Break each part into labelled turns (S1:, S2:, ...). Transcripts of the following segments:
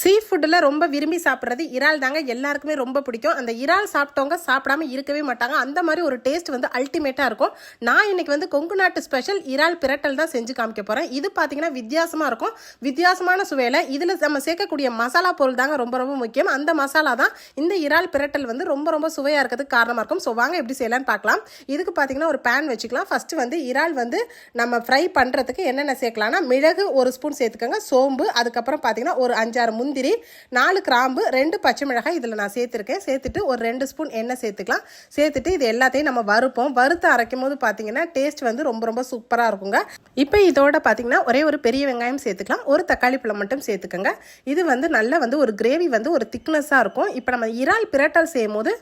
S1: சீ ஃபுட்டில் ரொம்ப விரும்பி சாப்பிட்றது இறால் தாங்க எல்லாருக்குமே ரொம்ப பிடிக்கும். அந்த இறால் சாப்பிட்டவங்க சாப்பிடாம இருக்கவே மாட்டாங்க. அந்த மாதிரி ஒரு டேஸ்ட் வந்து அல்டிமேட்டாக இருக்கும். நான் இன்னைக்கு வந்து கொங்கு நாட்டு ஸ்பெஷல் இறால் பிரட்டல் தான் செஞ்சு காமிக்க போகிறேன் இது பார்த்தீங்கன்னா வித்தியாசமாக இருக்கும். வித்தியாசமான சுவையில் இதில் நம்ம சேர்க்கக்கூடிய மசாலா பொருள் தாங்க ரொம்ப ரொம்ப முக்கியம். அந்த மசாலா தான் இந்த இறால் பிரட்டல் வந்து ரொம்ப ரொம்ப சுவையாக இருக்கிறதுக்கு காரணமாக இருக்கும். ஸோ வாங்க எப்படி செய்யலான்னு பார்க்கலாம் இதுக்கு பார்த்தீங்கன்னா ஒரு பேன் வச்சுக்கலாம். ஃபஸ்ட்டு வந்து இறால் வந்து நம்ம ஃப்ரை பண்ணுறதுக்கு என்னென்ன சேர்க்கலாம்னா மிளகு ஒரு ஸ்பூன் சேர்த்துக்கோங்க. சோம்பு அதுக்கப்புறம் பார்த்தீங்கன்னா ஒரு அஞ்சாறு முந்திரி நாலு கிராம்பு ரெண்டு பச்சை மிளகாய் இதில் நான் சேர்த்துருக்கேன். சேர்த்துட்டு ஒரு ரெண்டு ஸ்பூன் எண்ணெய் சேர்த்துக்கலாம். சேர்த்துட்டு இது எல்லாத்தையும் நம்ம வறுப்போம். வறுத்து அரைக்கும் போது பார்த்தீங்கன்னா டேஸ்ட் வந்து ரொம்ப ரொம்ப சூப்பராக இருக்குங்க. இப்போ இதோட பார்த்தீங்கன்னா ஒரே ஒரு பெரிய வெங்காயம் சேர்த்துக்கலாம். ஒரு தக்காளி பழம் மட்டும் சேர்த்துக்கோங்க. இது வந்து நல்ல வந்து ஒரு கிரேவி வந்து ஒரு திக்னஸாக இருக்கும். இப்போ நம்ம இறால் பிரட்டல் செய்யும் போது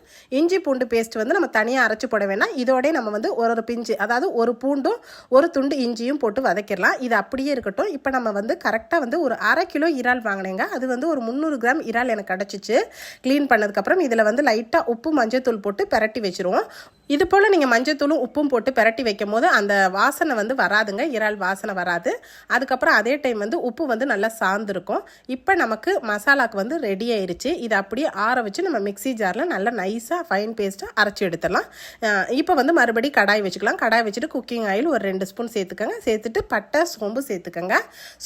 S1: இஞ்சி பூண்டு பேஸ்ட் வந்து நம்ம தனியாக அரைச்சி போட வேணாம். இதோடய நம்ம வந்து ஒரு ஒரு பிஞ்சு அதாவது ஒரு பூண்டும் ஒரு துண்டு இஞ்சியும் போட்டு வதக்கிடலாம். இது அப்படியே இருக்கட்டும். இப்போ நம்ம வந்து கரெக்டாக வந்து ஒரு அரை கிலோ இறால் வாங்கினேங்க. அது வந்து ஒரு முந்நூறு கிராம் இறால் எனக்கு கிடச்சிச்சு. க்ளீன் பண்ணதுக்கப்புறம் இதில் வந்து லைட்டாக உப்பு மஞ்சள் தூள் போட்டு பரட்டி வச்சுருவோம். இது போல் நீங்கள் மஞ்சத்தூளும் உப்பும் போட்டு பெரட்டி வைக்கும் போது அந்த வாசனை வந்து வராதுங்க. இறால் வாசனை வராது. அதுக்கப்புறம் அதே டைம் வந்து உப்பு வந்து நல்லா சார்ந்துருக்கும். இப்போ நமக்கு மசாலாக்கு வந்து ரெடி ஆயிருச்சு. இதை அப்படியே ஆற வச்சு நம்ம மிக்ஸி ஜாரில் நல்லா நைஸாக ஃபைன் பேஸ்ட்டாக அரைச்சி எடுத்துடலாம். இப்போ வந்து மறுபடி கடாய் வச்சுக்கலாம். கடாய் வச்சுட்டு குக்கிங் ஆயில் ஒரு ரெண்டு ஸ்பூன் சேர்த்துக்கோங்க. சேர்த்துட்டு பட்டை சோம்பு சேர்த்துக்கோங்க.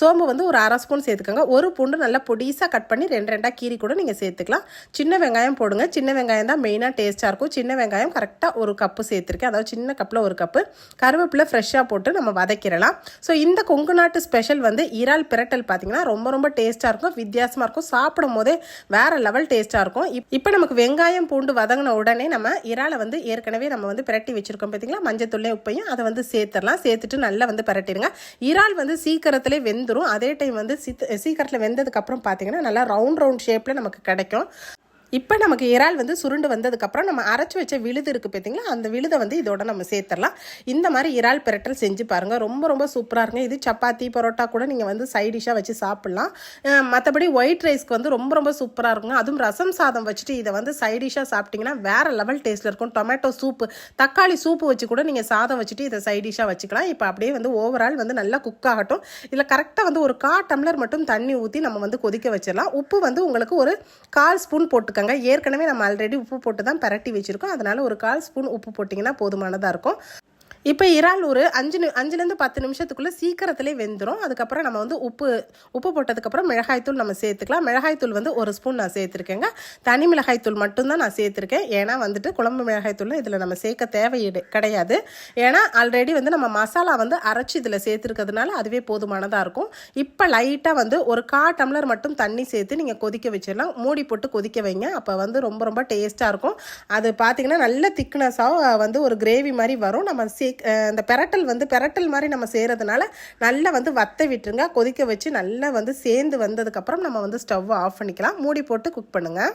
S1: சோம்பு வந்து ஒரு அரை ஸ்பூன் சேர்த்துக்கோங்க. ஒரு பூண்டு நல்லா பொடிசாக கட் பண்ணி ரெண்டு ரெண்டாக கீரி கூட நீங்கள் சேர்த்துக்கலாம். சின்ன வெங்காயம் போடுங்க. சின்ன வெங்காயம் தான் மெயினாக டேஸ்ட்டாக இருக்கும். சின்ன வெங்காயம் கரெக்டாக ஒரு ஒரு கப்பு சேர்த்துருக்கேன். அதாவது சின்ன கப்பில் ஒரு கப்பு. கருவேப்பிலை ஃப்ரெஷ்ஷாக போட்டு நம்ம வதக்கிடலாம். ஸோ இந்த கொங்கு நாட்டு ஸ்பெஷல் வந்து இறால் பிரட்டல் பார்த்தீங்கன்னா ரொம்ப ரொம்ப டேஸ்ட்டாக இருக்கும் வித்தியாசமாக இருக்கும். சாப்பிடும் போதே வேறு லெவல் டேஸ்ட்டாக இருக்கும். இப் இப்போ நமக்கு வெங்காயம் பூண்டு வதங்கின உடனே நம்ம இறாலை வந்து ஏற்கனவே நம்ம வந்து பிரட்டி வச்சுருக்கோம் பார்த்தீங்களா மஞ்சத்தூளையும் உப்பையும் அதை வந்து சேர்த்துடலாம். சேர்த்துட்டு நல்லா வந்து பிரட்டிடுங்க. இறால் வந்து சீக்கிரத்திலே வெந்துடும் அதே டைம் வந்து சீக்கிரத்தில் வெந்ததுக்கப்புறம் பார்த்தீங்கன்னா நல்லா ரவுண்ட் ரவுண்ட் ஷேப்பில் நமக்கு கிடைக்கும். இப்போ நமக்கு இறால் வந்து சுருண்டு வந்ததுக்கப்புறம் நம்ம அரைச்சி வச்ச விழுது இருக்குது பார்த்தீங்களா அந்த விழுதை வந்து இதோட நம்ம சேர்த்துடலாம். இந்த மாதிரி இறால் பிரட்டல் செஞ்சு பாருங்கள் ரொம்ப ரொம்ப சூப்பராக இருக்குங்க. இது சப்பாத்தி பரோட்டா கூட நீங்கள் வந்து சைட் டிஷ்ஷாக வச்சு சாப்பிட்லாம். மற்றபடி ஒயிட் ரைஸ்க்கு வந்து ரொம்ப ரொம்ப சூப்பராக இருக்குங்க. அதுவும் ரசம் சாதம் வச்சுட்டு இதை வந்து சைட் டிஷ்ஷாக சாப்பிட்டிங்கன்னா வேறு லெவல் டேஸ்ட்டில் இருக்கும். டொமேட்டோ சூப்பு தக்காளி சூப்பு வச்சு கூட நீங்கள் சாதம் வச்சுட்டு இதை சைட் டிஷ்ஷாக வச்சுக்கலாம். இப்போ அப்படியே வந்து ஓவரால் வந்து நல்லா குக் ஆகட்டும். இதில் கரெக்டாக வந்து ஒரு கா டம்ளர் மட்டும் தண்ணி ஊற்றி நம்ம வந்து கொதிக்க வச்சிடலாம். உப்பு வந்து உங்களுக்கு ஒரு கால் ஸ்பூன் போட்டிருக்காங்க ஏற்கனவே நம்ம ஆல்ரெடி உப்பு போட்டு தான் பரட்டி வச்சுருக்கோம். அதனால் ஒரு கால் ஸ்பூன் உப்பு போட்டிங்கன்னா போதுமானதாக இருக்கும். இப்போ இறால் ஒரு அஞ்சு நி அஞ்சுலேருந்து பத்து நிமிஷத்துக்குள்ளே சீக்கிரத்திலே வெந்துடும் அதுக்கப்புறம் நம்ம வந்து உப்பு உப்பு போட்டதுக்கப்புறம் மிளகாய்த்தூள் நம்ம சேர்த்துக்கலாம். மிளகாய்த்தூள் வந்து ஒரு ஸ்பூன் நான் சேர்த்துருக்கேங்க. தனி மிளகாய்த்தூள் மட்டும்தான் நான் சேர்த்துருக்கேன். ஏன்னா வந்துட்டு குழம்பு மிளகாய்த்தூள் இதில் நம்ம சேர்க்க தேவை கிடையாது. ஏன்னா ஆல்ரெடி வந்து நம்ம மசாலா வந்து அரைச்சி இதில் சேர்த்துருக்கிறதுனால அதுவே போதுமானதாக இருக்கும். இப்போ லைட்டாக வந்து ஒரு கா டம்ளர் மட்டும் தண்ணி சேர்த்து நீங்கள் கொதிக்க வச்சிடலாம். மூடி போட்டு கொதிக்க வைங்க. அப்போ வந்து ரொம்ப ரொம்ப டேஸ்ட்டாக இருக்கும். அது பார்த்தீங்கன்னா நல்ல திக்னஸாக வந்து ஒரு கிரேவி மாதிரி வரும். நம்ம சே இந்த பெரட்டல் வந்து பெரட்டல் மாதிரி நம்ம செய்கிறதுனால நல்லா வந்து வத்த விட்டுருங்க. கொதிக்க வச்சு நல்லா வந்து சேர்ந்து வந்ததுக்கப்புறம் நம்ம வந்து ஸ்டவ் ஆஃப் பண்ணிக்கலாம். மூடி போட்டு குக் பண்ணுங்கள்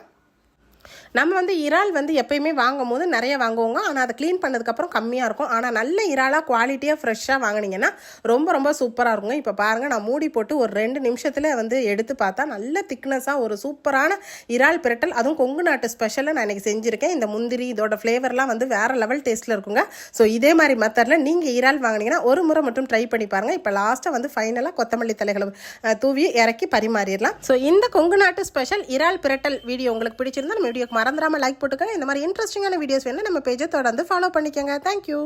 S1: நம்ம வந்து இறால் வந்து எப்பயுமே வாங்கும் போது நிறைய வாங்குவோங்க. ஆனால் அதை க்ளீன் பண்ணதுக்கப்புறம் கம்மியாக இருக்கும். ஆனால் நல்ல இறாலாக குவாலிட்டியாக ஃப்ரெஷ்ஷாக வாங்கினீங்கன்னா ரொம்ப ரொம்ப சூப்பராக இருக்குங்க. இப்போ பாருங்கள் நான் மூடி போட்டு ஒரு ரெண்டு நிமிஷத்தில் வந்து எடுத்து பார்த்தா நல்ல திக்னஸாக ஒரு சூப்பரான இறால் பிரட்டல். அதுவும் கொங்கு நாட்டு ஸ்பெஷலாக நான் இன்றைக்கி செஞ்சுருக்கேன். இந்த முந்திரி இதோட ஃப்ளேவர்லாம் வந்து வேறு லெவல் டேஸ்ட்டில் இருக்குங்க. ஸோ இதே மாதிரி மெத்தடில் நீங்கள் இறால் வாங்கினீங்கன்னா ஒரு முறை மட்டும் ட்ரை பண்ணி பாருங்கள் இப்போ லாஸ்ட்டாக வந்து ஃபைனலாக கொத்தமல்லி தலைகளை தூவி இறக்கி பரிமாறிடலாம். ஸோ இந்த கொங்கு நாட்டு ஸ்பெஷல் இறால் பிரட்டல் வீடியோ உங்களுக்கு பிடிச்சிருந்தா நம்ம வீடியோக்கு மறந்துடாமல் லைக் போட்டுக்கோங்க. இந்த மாதிரி இன்ட்ரெஸ்டிங்கான வீடியோஸ் வேணும் நம்ம பேஜை தொடர்ந்து ஃபாலோ பண்ணிக்கோங்க. தேங்க்யூ